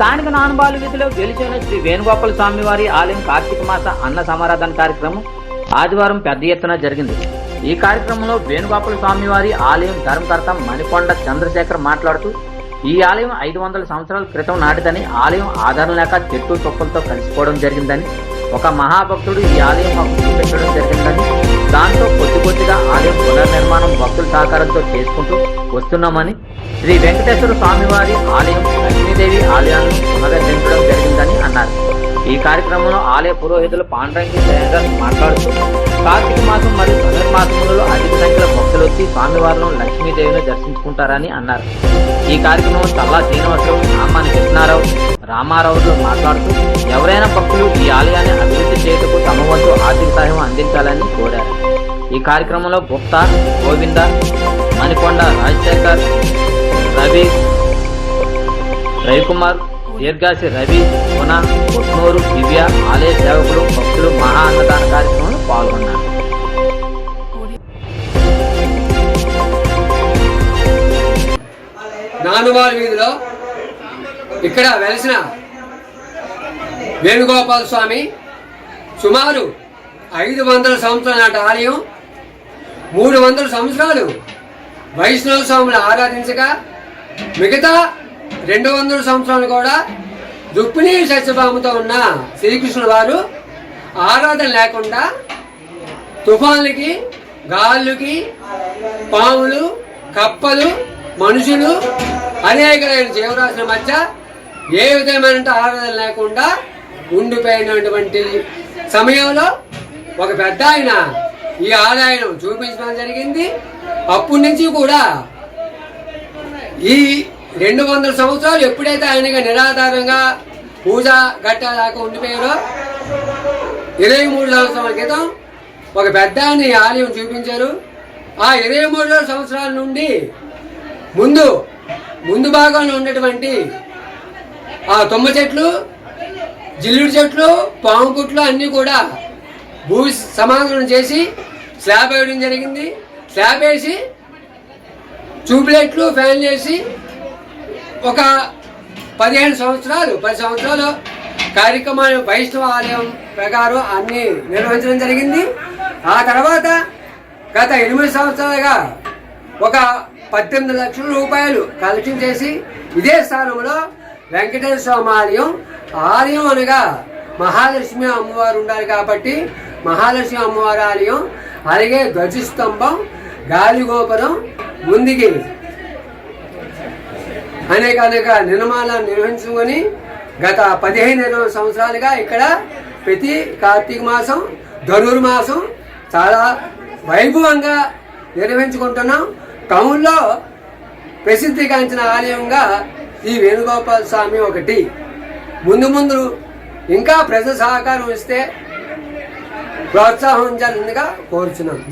స్థానిక నానుబాలు వీధిలో గెలిచిన శ్రీ వేణుగోపాల స్వామి వారి ఆలయం కార్తీక మాస అన్న సమారాధన కార్యక్రమం ఆదివారం పెద్ద ఎత్తున జరిగింది. ఈ కార్యక్రమంలో వేణుగోపాల స్వామి వారి ఆలయం ధర్మకర్త మణికొండ చంద్రశేఖర్ మాట్లాడుతూ ఈ ఆలయం ఐదు వందల సంవత్సరాల క్రితం నాటిదని ఆలయం ఆధారం లేక చెట్టు తుప్పలతో కలిసిపోవడం జరిగిందని ఒక మహాభక్తుడు ఈ ఆలయం మాకు జరిగిందని దాంతో కొద్ది కొద్దిగా ఆలయం పునర్నిర్మాణం భక్తుల సహకారంతో చేసుకుంటూ వస్తున్నామని శ్రీ వెంకటేశ్వర స్వామివారి ఆలయం లక్ష్మీదేవి ఆలయాలను పునరుద్ధరించడం జరిగిందని అన్నారు. ఈ కార్యక్రమంలో ఆలయ పురోహితులు పాండరంగి జయంగా మాట్లాడుతూ కార్తీక మాసం మరియు పునర్మాసములలో అధిక సంఖ్యలో భక్తులు వచ్చి స్వామివారిలో లక్ష్మీదేవిని దర్శించుకుంటారని అన్నారు. ఈ కార్యక్రమం చల్లా శ్రీనివాసరావు నామాని కృష్ణారావు రామారావుతో మాట్లాడుతూ ఎవరైనా భక్తులు ఈ ఆలయాన్ని అభివృద్ధి చేయటకు తమ వంతు ఆర్థిక సహాయం అందించాలని కోరారు. ఈ కార్యక్రమంలో గుప్తా గోవింద మణికొండ రాజశేఖర్ రవి రవికుమార్ దీర్ఘాసి రవి పున కొట్నూరు దివ్య ఆలయ సేవకులు భక్తులు మహా అన్నదాన కార్యక్రమంలో పాల్గొన్నారు. నానువారి వీధిలో ఇక్కడ వెలిసిన వేణుగోపాల స్వామి సుమారు ఐదు వందల సంవత్సరాల నాటి ఆలయం మూడు వందల సంవత్సరాలు. వైష్ణవ స్వాములు ఆరాధించగా మిగతా రెండు వందల సంవత్సరాలు కూడా రుక్మిణీ సత్యభామతో ఉన్న శ్రీకృష్ణుల వారు ఆరాధన లేకుండా తుఫాన్లకి గాళ్ళుకి పాములు కప్పలు మనుషులు అనేకమైన జీవరాశుల మధ్య ఏ విధమైన ఆరాధన లేకుండా ఉండిపోయినటువంటి సమయంలో ఒక పెద్ద ఆయన ఈ ఆదాయం చూపించడం జరిగింది. అప్పటి నుంచి కూడా ఈ రెండు వందల సంవత్సరాలు ఎప్పుడైతే ఆయనగా నిరాధారంగా పూజ గట్ట దాకా ఉండిపోయారో ఇరవై మూడు సంవత్సరాల క్రితం ఒక పెద్ద ఈ ఆలయం చూపించారు. ఆ ఇరవై మూడు సంవత్సరాల నుండి ముందు ముందు భాగంలో ఉన్నటువంటి ఆ తుమ్మ చెట్లు జిల్లుడు చెట్లు పాము కుట్లు అన్నీ కూడా భూమి సమాధానం చేసి స్లాబ్ వేయడం జరిగింది. స్లాబ్ వేసి ట్యూబ్లైట్లు ఫ్యాన్ చేసి ఒక పదిహేను సంవత్సరాలు పది సంవత్సరాలు కార్యక్రమాలు వైష్ణవ ఆలయం ప్రకారం అన్ని నిర్వహించడం జరిగింది. ఆ తర్వాత గత ఎనిమిది సంవత్సరాలుగా ఒక పద్దెనిమిది లక్షల రూపాయలు కలెక్షన్ చేసి ఇదే స్థానంలో వెంకటేశ్వర స్వామి ఆలయం ఆలయం అనగా మహాలక్ష్మి అమ్మవారు ఉండాలి కాబట్టి మహాలక్ష్మి అమ్మవారి ఆలయం అలాగే ధ్వజస్తంభం గాలిగోపురం ముందుగిరి ముందుకి అనేక అనేక నిర్మాణాలు నిర్వహించుకొని గత పదిహేను ఇరవై సంవత్సరాలుగా ఇక్కడ ప్రతి కార్తీక మాసం ధనుర్మాసం చాలా వైభవంగా నిర్వహించుకుంటున్నాం. టౌన్లో ప్రసిద్ధిగాంచిన ఆలయంగా ఈ వేణుగోపాల స్వామి ఒకటి. ముందు ముందు ఇంకా ప్రజల సహకారం ఇస్తే ప్రోత్సాహించాలని కోరుచున్నాం